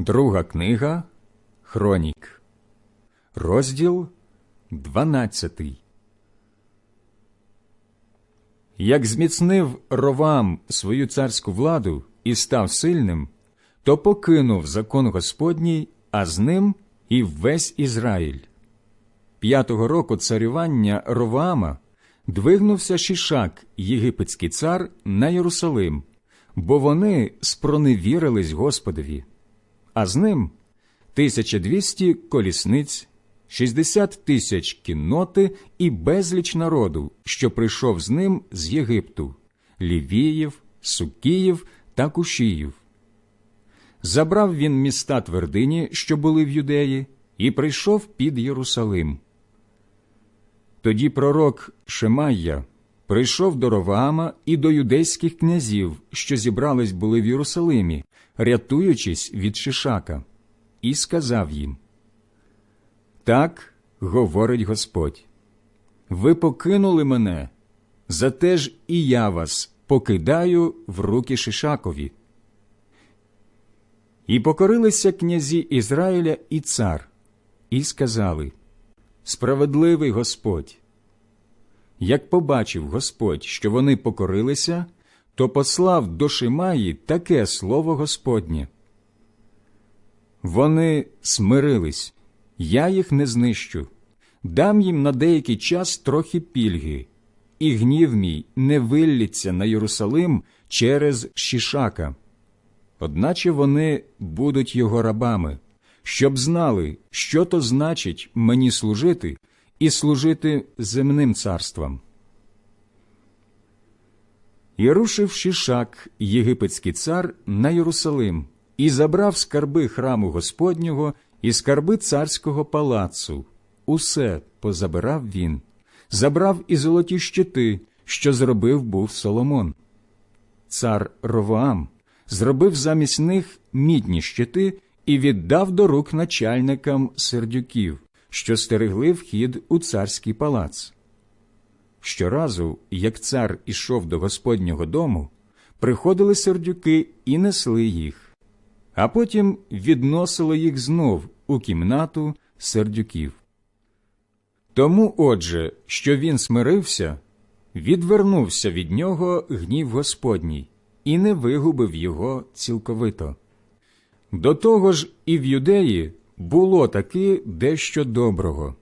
Друга книга Хронік, розділ 12. Як зміцнив Ровам свою царську владу і став сильним, то покинув закон Господній, а з ним і весь Ізраїль. П'ятого року царювання Роваама двигнувся Шішак, єгипетський цар, на Єрусалим, бо вони спроневірились Господові, а з ним 1200 колісниць, 60 тисяч кінноти і безліч народу, що прийшов з ним з Єгипту, Лівіїв, Сукіїв та Кушіїв. Забрав він міста твердині, що були в юдеї, і прийшов під Єрусалим. Тоді пророк Шемайя прийшов до Роваама і до юдейських князів, що зібрались були в Єрусалимі, рятуючись від Шишака, і сказав їм Так говорить Господь. Ви покинули мене, зате ж і я вас покидаю в руки Шишакові. І покорилися князі Ізраїля і цар, і сказали Справедливий Господь. Як побачив Господь, що вони покорилися, то послав до Шимаї таке слово Господнє. Вони смирились, я їх не знищу, дам їм на деякий час трохи пільги, і гнів мій не виллється на Єрусалим через Шішака. Одначе вони будуть його рабами, щоб знали, що то значить мені служити і служити земним царствам. І рушив Шішак, єгипетський цар, на Єрусалим, і забрав скарби храму Господнього і скарби царського палацу. Усе позабирав він, забрав і золоті щити, що зробив був Соломон. Цар Ровоам зробив замість них мідні щити і віддав до рук начальникам сердюків, що стерегли вхід у царський палац. Щоразу, як цар ішов до Господнього дому, приходили сердюки і несли їх, а потім відносили їх знов у кімнату сердюків. Тому, отже, що він смирився, відвернувся від нього гнів Господній і не вигубив його цілковито. До того ж, і в юдеї було таки дещо доброго.